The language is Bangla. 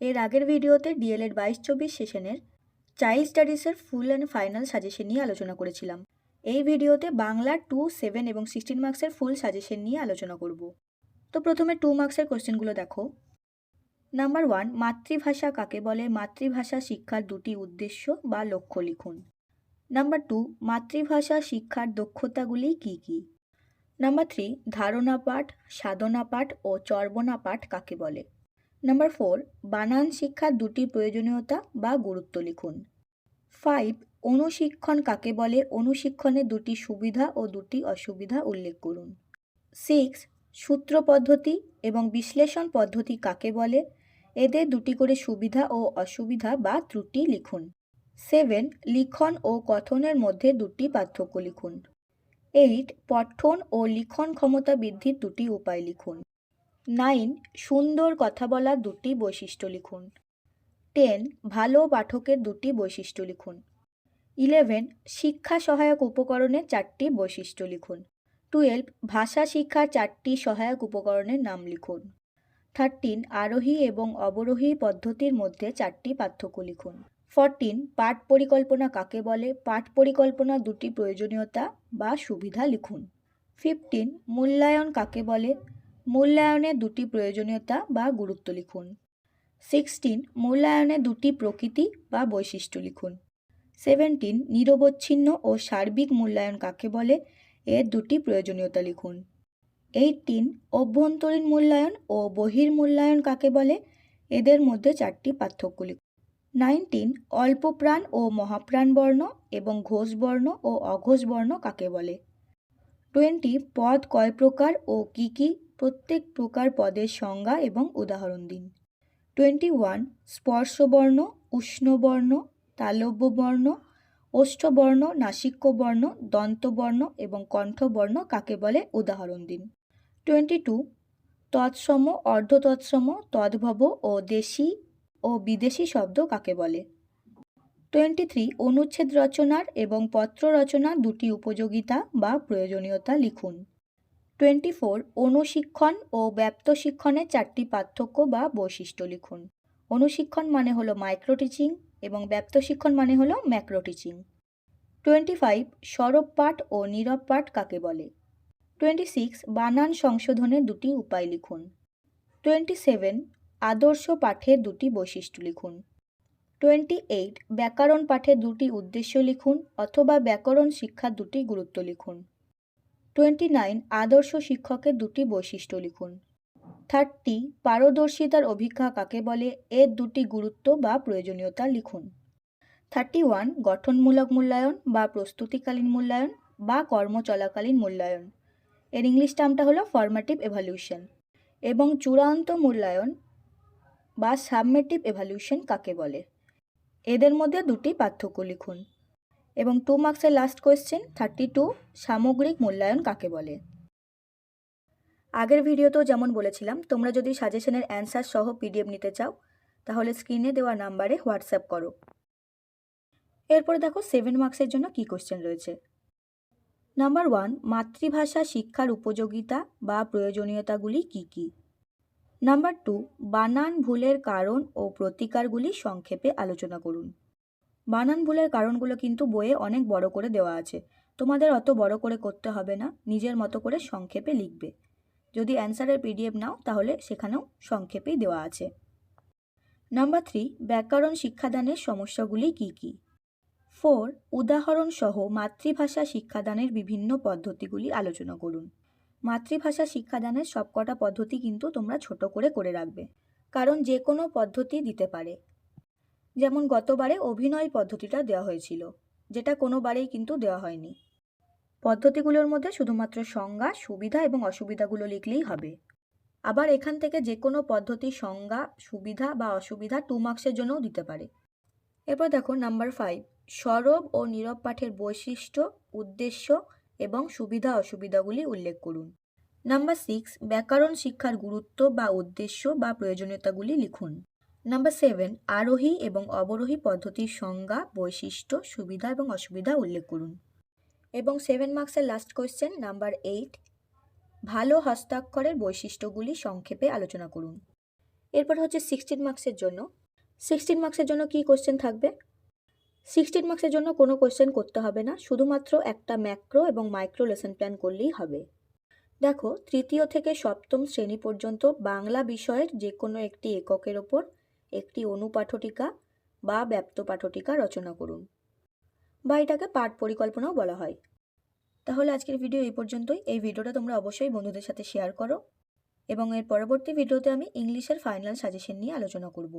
এর আগের ভিডিওতে ডিএলএড বাইশ চব্বিশ সেশনের চাইল্ড স্টাডিজের ফুল অ্যান্ড ফাইনাল সাজেশন নিয়ে আলোচনা করেছিলাম। এই ভিডিওতে বাংলা টু, সেভেন এবং সিক্সটিন মার্কসের ফুল সাজেশন নিয়ে আলোচনা করব। তো প্রথমে টু মার্কসের কোশ্চেনগুলো দেখো। নাম্বার ওয়ান, মাতৃভাষা কাকে বলে? মাতৃভাষা শিক্ষার দুটি উদ্দেশ্য বা লক্ষ্য লিখুন। নাম্বার টু, মাতৃভাষা শিক্ষার দক্ষতাগুলি কি কি? নাম্বার থ্রি ধারণা পাঠ সাধনা পাঠ ও চর্বনা পাঠ কাকে বলে? নাম্বার ফোর বানান শিক্ষার দুটি প্রয়োজনীয়তা বা গুরুত্ব লিখুন। ফাইভ অনুশিক্ষণ কাকে বলে? অনুশিক্ষণের দুটি সুবিধা ও দুটি অসুবিধা উল্লেখ করুন। সিক্স সূত্র পদ্ধতি এবং বিশ্লেষণ পদ্ধতি কাকে বলে? এদের দুটি করে সুবিধা ও অসুবিধা বা ত্রুটি লিখুন। সেভেন লিখন ও কথনের মধ্যে দুটি পার্থক্য লিখুন। এইট পঠন ও লিখন ক্ষমতা বৃদ্ধির দুটি উপায় লিখুন। নাইন সুন্দর কথা বলার দুটি বৈশিষ্ট্য লিখুন। টেন ভালো পাঠকের দুটি বৈশিষ্ট্য লিখুন। ইলেভেন শিক্ষা সহায়ক উপকরণের চারটি বৈশিষ্ট্য লিখুন। টুয়েলভ ভাষা শিক্ষার চারটি সহায়ক উপকরণের নাম লিখুন। থার্টিন আরোহী এবং অবরোহী পদ্ধতির মধ্যে চারটি পার্থক্য লিখুন। ফরটিন পাঠ পরিকল্পনা কাকে বলে? পাঠ পরিকল্পনা দুটি প্রয়োজনীয়তা বা সুবিধা লিখুন। ফিফটিন মূল্যায়ন কাকে বলে? মূল্যায়নের দুটি প্রয়োজনীয়তা বা গুরুত্ব লিখুন। সিক্সটিন মূল্যায়নের দুটি প্রকৃতি বা বৈশিষ্ট্য লিখুন। সেভেন্টিন, নিরবচ্ছিন্ন ও সার্বিক মূল্যায়ন কাকে বলে, এর দুটি প্রয়োজনীয়তা লিখুন। এইটিন অভ্যন্তরীণ মূল্যায়ন ও বহির্মূল্যায়ন কাকে বলে, এদের মধ্যে চারটি পার্থক্য লিখুন। নাইনটিন অল্প প্রাণ ও মহাপ্রাণ বর্ণ এবং ঘোষ বর্ণ ও অঘোষ বর্ণ কাকে বলে। টোয়েন্টি পদ কয় প্রকার ও কী কী প্রত্যেক প্রকার পদের সংজ্ঞা এবং উদাহরণ দিন। টোয়েন্টি ওয়ান স্পর্শবর্ণ, উষ্ণবর্ণ, তালব্যবর্ণ, ওষ্ঠবর্ণ, নাসিক্যবর্ণ, দন্তবর্ণ এবং কণ্ঠবর্ণ কাকে বলে উদাহরণ দিন। টোয়েন্টি টু তৎসম, অর্ধতৎসম, তদ্ভব ও দেশি ও বিদেশি শব্দ কাকে বলে? টোয়েন্টি থ্রি অনুচ্ছেদ রচনার এবং পত্র রচনার দুটি উপযোগিতা বা প্রয়োজনীয়তা লিখুন। টোয়েন্টি ফোর অনুশিক্ষণ ও ব্যাপ্ত শিক্ষণের চারটি পার্থক্য বা বৈশিষ্ট্য লিখুন। অনুশিক্ষণ মানে হলো মাইক্রো টিচিং এবং ব্যাপ্ত শিক্ষণ মানে হলো ম্যাক্রো টিচিং টোয়েন্টি ফাইভ সরব পাঠ ও নীরব পাঠ কাকে বলে? টোয়েন্টি সিক্স বানান সংশোধনের দুটি উপায় লিখুন। টোয়েন্টি সেভেন আদর্শ পাঠের দুটি বৈশিষ্ট্য লিখুন। টোয়েন্টি এইট ব্যাকরণ পাঠের দুটি উদ্দেশ্য লিখুন অথবা ব্যাকরণ শিক্ষার দুটি গুরুত্ব লিখুন। টোয়েন্টি নাইন আদর্শ শিক্ষকের দুটি বৈশিষ্ট্য লিখুন। থার্টি পারদর্শিতার অভিজ্ঞা কাকে বলে? এর দুটি গুরুত্ব বা প্রয়োজনীয়তা লিখুন। থার্টি ওয়ান গঠনমূলক মূল্যায়ন বা প্রস্তুতিকালীন মূল্যায়ন বা কর্ম চলাকালীন মূল্যায়ন। এর ইংলিশ টার্মটা হলো ফর্মেটিভ এভালিউশন এবং চূড়ান্ত মূল্যায়ন বা সাবমেটিভ এভালিউশন কাকে বলে? এদের মধ্যে দুটি পার্থক্য লিখুন। এবং টু মার্কসের লাস্ট কোয়েশ্চেন থার্টি টু সামগ্রিক মূল্যায়ন কাকে বলে? আগের ভিডিওতেও যেমন বলেছিলাম, তোমরা যদি সাজেশনের অ্যান্সার সহ পিডিএফ নিতে চাও, তাহলে স্ক্রিনে দেওয়া নাম্বারে হোয়াটসঅ্যাপ করো। এরপরে দেখো সেভেন মার্কসের জন্য কী কোশ্চেন রয়েছে। নাম্বার ওয়ান মাতৃভাষা শিক্ষার উপযোগিতা বা প্রয়োজনীয়তাগুলি কি কি? নাম্বার টু বানান ভুলের কারণ ও প্রতিকারগুলি সংক্ষেপে আলোচনা করুন। বানান ভুলের কারণগুলো কিন্তু বইয়ে অনেক বড় করে দেওয়া আছে। তোমাদের অত বড় করে করতে হবে না, নিজের মতো করে সংক্ষেপে লিখবে। যদি অ্যান্সারের পিডিএফ নাও, তাহলে সেখানেও সংক্ষেপেই দেওয়া আছে। নাম্বার থ্রি ব্যাকরণ শিক্ষাদানের সমস্যাগুলি কি কি? ফোর উদাহরণসহ মাতৃভাষা শিক্ষাদানের বিভিন্ন পদ্ধতিগুলি আলোচনা করুন। মাতৃভাষা শিক্ষাদানের সবকটা পদ্ধতি কিন্তু তোমরা ছোট করে করে রাখবে। কারণ যে কোনো পদ্ধতি দিতে পারে। যেমন গতবারে অভিনয় পদ্ধতিটা দেওয়া হয়েছিল, যেটা কোনোবারেই কিন্তু দেওয়া হয়নি। পদ্ধতিগুলোর মধ্যে শুধুমাত্র সংজ্ঞা, সুবিধা এবং অসুবিধাগুলো লিখলেই হবে। আবার এখান থেকে যে কোনো পদ্ধতি সংজ্ঞা, সুবিধা বা অসুবিধা টু মার্কসের জন্যও দিতে পারে। এরপর দেখো নাম্বার ফাইভ সরব ও নীরব পাঠের বৈশিষ্ট্য, উদ্দেশ্য এবং সুবিধা অসুবিধাগুলি উল্লেখ করুন। নাম্বার সিক্স ব্যাকরণ শিক্ষার গুরুত্ব বা উদ্দেশ্য বা প্রয়োজনীয়তাগুলি লিখুন। নাম্বার সেভেন আরোহী এবং অবরোহী পদ্ধতির সংজ্ঞা, বৈশিষ্ট্য, সুবিধা এবং অসুবিধা উল্লেখ করুন। এবং সেভেন মার্কসের লাস্ট কোয়েশ্চেন নাম্বার এইট ভালো হস্তাক্ষরের বৈশিষ্ট্যগুলি সংক্ষেপে আলোচনা করুন। এরপর হচ্ছে সিক্সটিন মার্কসের জন্য। সিক্সটিন মার্কসের জন্য কী কোশ্চেন থাকবে? সিক্সটিন মার্কসের জন্য কোনো কোশ্চেন করতে হবে না, শুধুমাত্র একটা ম্যাক্রো এবং মাইক্রো লেসন প্ল্যান করলেই হবে। দেখো, তৃতীয় থেকে সপ্তম শ্রেণি পর্যন্ত বাংলা বিষয়ের যে কোনো একটি এককের ওপর একটি অনুপাঠটিকা বা ব্যাপ্ত পাঠটিকা রচনা করুন বা এটাকে পাঠ পরিকল্পনাও বলা হয়। তাহলে আজকের ভিডিও এই পর্যন্তই। এই ভিডিওটা তোমরা অবশ্যই বন্ধুদের সাথে শেয়ার করো এবং এর পরবর্তী ভিডিওতে আমি ইংলিশের ফাইনাল সাজেশন নিয়ে আলোচনা করব।